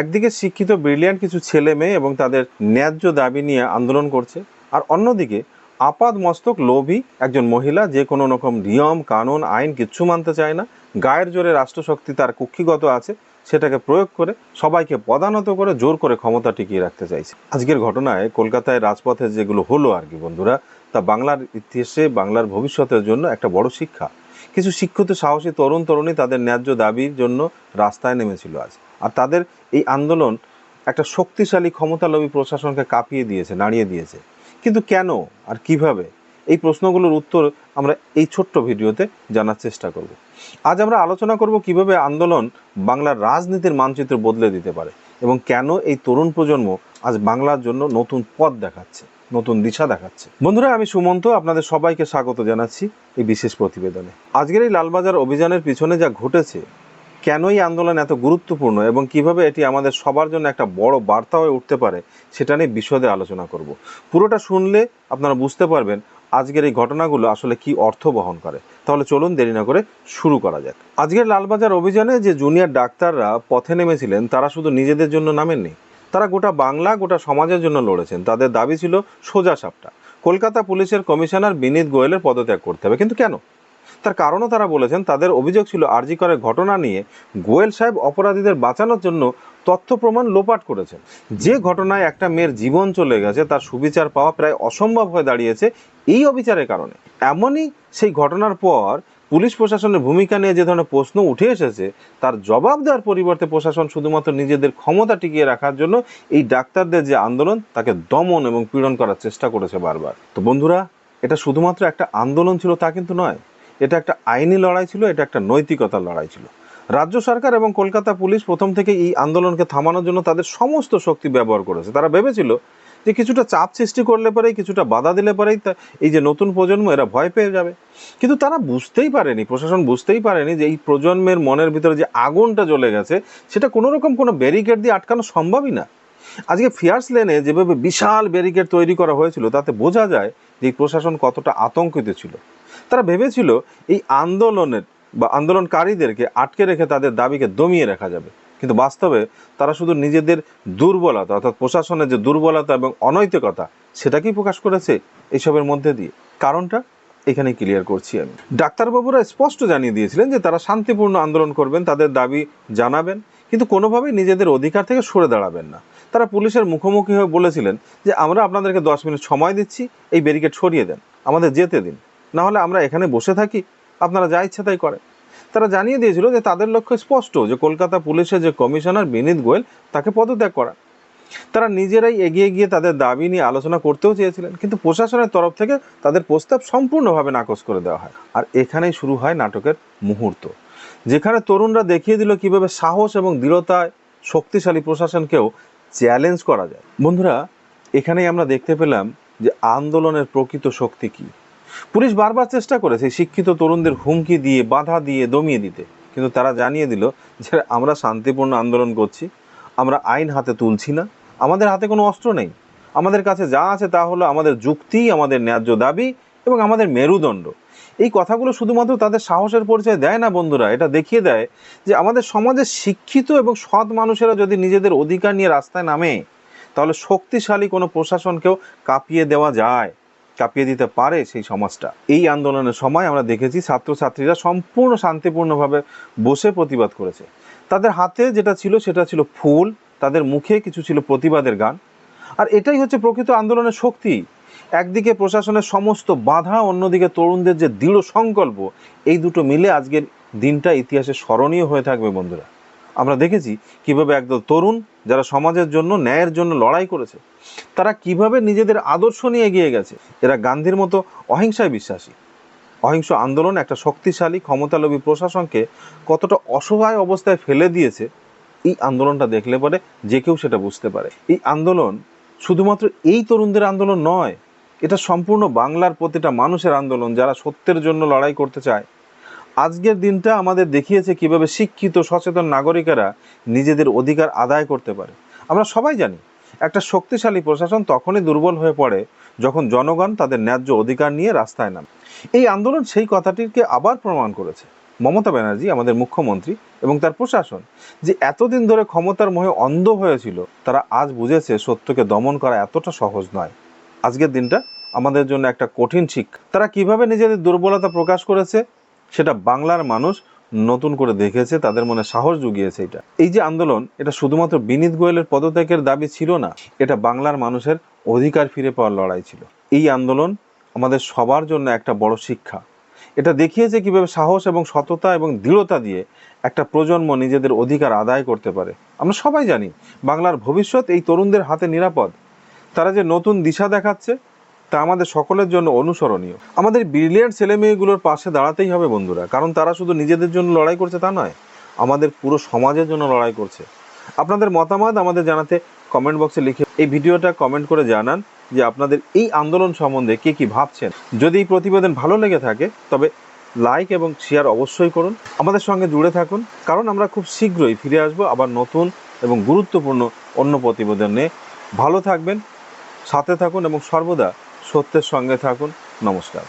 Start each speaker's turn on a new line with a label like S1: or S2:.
S1: একদিকে শিক্ষিত ব্রিলিয়ান্ট কিছু ছেলে মেয়ে এবং তাদের ন্যায্য দাবি নিয়ে আন্দোলন করছে, আর অন্যদিকে আপাদ মস্তক লোভী একজন মহিলা যে কোনো রকম নিয়ম, কানুন, আইন কিচ্ছু মানতে চায় না, গায়ের জোরে রাষ্ট্রশক্তি তার কুক্ষিগত আছে, সেটাকে প্রয়োগ করে সবাইকে পদানত করে জোর করে ক্ষমতা টিকিয়ে রাখতে চাইছে। আজকের ঘটনায় কলকাতায় রাজপথে যেগুলো হলো আর কি বন্ধুরা, তা বাংলার ইতিহাসে, বাংলার ভবিষ্যতের জন্য একটা বড় শিক্ষা। কিছু শিক্ষিত সাহসী তরুণ তরুণী তাদের ন্যায্য দাবির জন্য রাস্তায় নেমেছিল আজ। আর তাদের এই আন্দোলন একটা শক্তিশালী ক্ষমতালোভী প্রশাসনকে কাঁপিয়ে দিয়েছে, নাড়িয়ে দিয়েছে। কিন্তু কেন আর কীভাবে? এই প্রশ্নগুলোর উত্তর আমরা এই ছোট্ট ভিডিওতে জানার চেষ্টা করব। আজ আমরা আলোচনা করব কীভাবে আন্দোলন বাংলার রাজনীতির মানচিত্র বদলে দিতে পারে এবং কেন এই তরুণ প্রজন্ম আজ বাংলার জন্য নতুন পথ দেখাচ্ছে, নতুন দিশা দেখাচ্ছে। বন্ধুরা, আমি সুমন্ত, আপনাদের সবাইকে স্বাগত জানাচ্ছি এই বিশেষ প্রতিবেদনে। আজকের এই লালবাজার অভিযানের পিছনে যা ঘটেছে কেন এই আন্দোলন এত গুরুত্বপূর্ণ এবং কীভাবে এটি আমাদের সবার জন্য একটা বড় বার্তা হয়ে উঠতে পারে, সেটা নিয়ে বিশদে আলোচনা করব। পুরোটা শুনলে আপনারা বুঝতে পারবেন আজকের এই ঘটনাগুলো আসলে কি অর্থ বহন করে। তাহলে চলুন দেরি না করে শুরু করা যাক। আজকের লালবাজার অভিযানে যে জুনিয়র ডাক্তাররা পথে নেমেছিলেন, তারা শুধু নিজেদের জন্য নামেননি, তারা গোটা বাংলা, গোটা সমাজের জন্য লড়েছেন। তাদের দাবি ছিল সোজা সাপটা। কলকাতা পুলিশের কমিশনার বিনীত গোয়েলের পদত্যাগ করতে হবে। কিন্তু কেন? তার কারণও তারা বলেছেন, তাদের অভিযোগ ছিল আরজি করের ঘটনা নিয়ে গোয়েল সাহেব অপরাধীদের বাঁচানোর জন্য তথ্য প্রমাণ লোপাট করেছেন। যে ঘটনায় একটা মেয়ের জীবন চলে গেছে, তার সুবিচার পাওয়া প্রায় অসম্ভব হয়ে দাঁড়িয়েছে এই অবিচারের কারণে। এমনই সেই ঘটনার পর পুলিশ প্রশাসনের ভূমিকা নিয়ে যে ধরনের প্রশ্ন উঠে এসেছে, তার জবাব দেওয়ার পরিবর্তে প্রশাসন শুধুমাত্র নিজেদের ক্ষমতা টিকিয়ে রাখার জন্য এই ডাক্তারদের যে আন্দোলন, তাকে দমন এবং পীড়ন করার চেষ্টা করেছে বারবার। তো বন্ধুরা, এটা শুধুমাত্র একটা আন্দোলন ছিল তা কিন্তু নয় এটা একটা আইনি লড়াই ছিল, এটা একটা নৈতিকতার লড়াই ছিল। রাজ্য সরকার এবং কলকাতা পুলিশ প্রথম থেকে এই আন্দোলনকে থামানোর জন্য তাদের সমস্ত শক্তি ব্যবহার করেছে। তারা ভেবেছিল যে কিছুটা চাপ সৃষ্টি করলে পরেই, কিছুটা বাধা দিলে পরেই এই যে নতুন প্রজন্ম, এরা ভয় পেয়ে যাবে। কিন্তু তারা বুঝতেই পারেনি, প্রশাসন বুঝতেই পারেনি যে এই প্রজন্মের মনের ভিতরে যে আগুনটা জ্বলে গেছে, সেটা কোনো রকম কোনো ব্যারিকেড দিয়ে আটকানো সম্ভবই না। আজকে ফিয়ার্স লেনে যেভাবে বিশাল ব্যারিকেড তৈরি করা হয়েছিল, তাতে বোঝা যায় যে প্রশাসন কতটা আতঙ্কিত ছিল। তারা ভেবেছিল এই আন্দোলনের বা আন্দোলনকারীদেরকে আটকে রেখে তাদের দাবিকে দমিয়ে রাখা যাবে। কিন্তু বাস্তবে তারা শুধু নিজেদের দুর্বলতা অর্থাৎ প্রশাসনের যে দুর্বলতা এবং অনৈতিকতা সেটাকেই প্রকাশ করেছে এইসবের মধ্যে দিয়ে? কারণটা এখানে ক্লিয়ার করছি আমি। ডাক্তারবাবুরা স্পষ্ট জানিয়ে দিয়েছিলেন যে তারা শান্তিপূর্ণ আন্দোলন করবেন, তাদের দাবি জানাবেন, কিন্তু কোনোভাবেই নিজেদের অধিকার থেকে সরে দাঁড়াবেন না। তারা পুলিশের মুখোমুখি হয়ে বলেছিলেন যে, আমরা আপনাদেরকে দশ মিনিট সময় দিচ্ছি, এই ব্যারিকেড সরিয়ে দেন, আমাদের যেতে দিন। না হলে আমরা এখানে বসে থাকি, আপনারা যা ইচ্ছা তাই করে তারা জানিয়ে দিয়েছিল যে তাদের লক্ষ্য স্পষ্ট, যে কলকাতা পুলিশের যে কমিশনার বিনীত গোয়েল তাকে পদত্যাগ করা। তারা নিজেরাই এগিয়ে গিয়ে তাদের দাবি নিয়ে আলোচনা করতেও চেয়েছিলেন, কিন্তু প্রশাসনের তরফ থেকে তাদের প্রস্তাব সম্পূর্ণভাবে নাকচ করে দেওয়া হয়। আর এখানেই শুরু হয় নাটকের মুহূর্ত, যেখানে তরুণরা দেখিয়ে দিল কীভাবে সাহস এবং দৃঢ়তায় শক্তিশালী প্রশাসনকেও চ্যালেঞ্জ করা যায়। বন্ধুরা, এখানেই আমরা দেখতে পেলাম যে আন্দোলনের প্রকৃত শক্তি কী। পুলিশ বারবার চেষ্টা করেছে শিক্ষিত তরুণদের হুমকি দিয়ে, বাধা দিয়ে, দমিয়ে দিতে। কিন্তু তারা জানিয়ে দিল যে আমরা শান্তিপূর্ণ আন্দোলন করছি, আমরা আইন হাতে তুলছি না, আমাদের হাতে কোনো অস্ত্র নেই। আমাদের কাছে যা আছে তা হলো আমাদের যুক্তি, আমাদের ন্যায্য দাবি এবং আমাদের মেরুদণ্ড। এই কথাগুলো শুধুমাত্র তাদের সাহসের পরিচয় দেয় না বন্ধুরা, এটা দেখিয়ে দেয় যে আমাদের সমাজে শিক্ষিত এবং সৎ মানুষেরা যদি নিজেদের অধিকার নিয়ে রাস্তায় নামে, তাহলে শক্তিশালী কোনো প্রশাসনকেও কাঁপিয়ে দেওয়া যায়। কাঁপিয়ে দিতে পারে সেই সমাজটা। এই আন্দোলনের সময় আমরা দেখেছি ছাত্রছাত্রীরা সম্পূর্ণ শান্তিপূর্ণভাবে বসে প্রতিবাদ করেছে। তাদের হাতে যেটা ছিল সেটা ছিল ফুল, তাদের মুখে কিছু ছিল প্রতিবাদের গান। আর এটাই হচ্ছে প্রকৃত আন্দোলনের শক্তি। একদিকে প্রশাসনের সমস্ত বাধা, অন্যদিকে তরুণদের যে দৃঢ় সংকল্প, এই দুটো মিলে আজকের দিনটা ইতিহাসে স্মরণীয় হয়ে থাকবে বন্ধুরা। আমরা দেখেছি কীভাবে একদল তরুণ যারা সমাজের জন্য, ন্যায়ের জন্য লড়াই করেছে, তারা কীভাবে নিজেদের আদর্শ নিয়ে এগিয়ে গেছে। এরা গান্ধীর মতো অহিংসায় বিশ্বাসী। অহিংস আন্দোলন একটা শক্তিশালী, ক্ষমতালোভী প্রশাসনকে কতটা অসহায় অবস্থায় ফেলে দিয়েছে, এই আন্দোলনটা দেখলে পরে যে কেউ সেটা বুঝতে পারে। এই আন্দোলন শুধুমাত্র এই তরুণদের আন্দোলন নয়, এটা সম্পূর্ণ বাংলার প্রতিটা মানুষের আন্দোলন যারা সত্যের জন্য লড়াই করতে চায়। আজকের দিনটা আমাদের দেখিয়েছে কীভাবে শিক্ষিত, সচেতন নাগরিকেরা নিজেদের অধিকার আদায় করতে পারে। আমরা সবাই জানি, একটা শক্তিশালী প্রশাসন তখনই দুর্বল হয়ে পড়ে যখন জনগণ তাদের ন্যায্য অধিকার নিয়ে রাস্তায় নামে। এই আন্দোলন সেই কথাটিকে আবার প্রমাণ করেছে। মমতা ব্যানার্জি, আমাদের মুখ্যমন্ত্রী এবং তার প্রশাসন, যে এতদিন ধরে ক্ষমতার মোহে অন্ধ হয়েছিল, তারা আজ বুঝেছে সত্যকে দমন করা এতটা সহজ নয়। আজকের দিনটা আমাদের জন্য একটা কঠিন শিক্ষা। তারা কীভাবে নিজেদের দুর্বলতা প্রকাশ করেছে সেটা বাংলার মানুষ নতুন করে দেখেছে, তাদের মনে সাহস জুগিয়েছে এটা। এই যে আন্দোলন, এটা শুধুমাত্র বিনীত গোয়েলের পদত্যাগের দাবি ছিল না, এটা বাংলার মানুষের অধিকার ফিরে পাওয়ার লড়াই ছিল। এই আন্দোলন আমাদের সবার জন্য একটা বড় শিক্ষা। এটা দেখিয়েছে কীভাবে সাহস এবং সততা এবং দৃঢ়তা দিয়ে একটা প্রজন্ম নিজেদের অধিকার আদায় করতে পারে। আমরা সবাই জানি, বাংলার ভবিষ্যৎ এই তরুণদের হাতে নিরাপদ। তারা যে নতুন দিশা দেখাচ্ছে তা আমাদের সকলের জন্য অনুসরণীয়। আমাদের ব্রিলিয়ান্ট ছেলে মেয়েগুলোর পাশে দাঁড়াতেই হবে বন্ধুরা, কারণ তারা শুধু নিজেদের জন্য লড়াই করছে তা নয়, আমাদের পুরো সমাজের জন্য লড়াই করছে। আপনাদের মতামত আমাদের জানাতে কমেন্ট বক্সে লিখে এই ভিডিওটা কমেন্ট করে জানান যে আপনাদের এই আন্দোলন সম্বন্ধে কে কি ভাবছেন। যদি এই প্রতিবেদন ভালো লেগে থাকে, তবে লাইক এবং শেয়ার অবশ্যই করুন। আমাদের সঙ্গে জুড়ে থাকুন, কারণ আমরা খুব শীঘ্রই ফিরে আসব আবার নতুন এবং গুরুত্বপূর্ণ অন্য প্রতিবেদন ভালো থাকবেন, সাথে থাকুন এবং সর্বদা সত্যের সঙ্গে থাকুন। নমস্কার।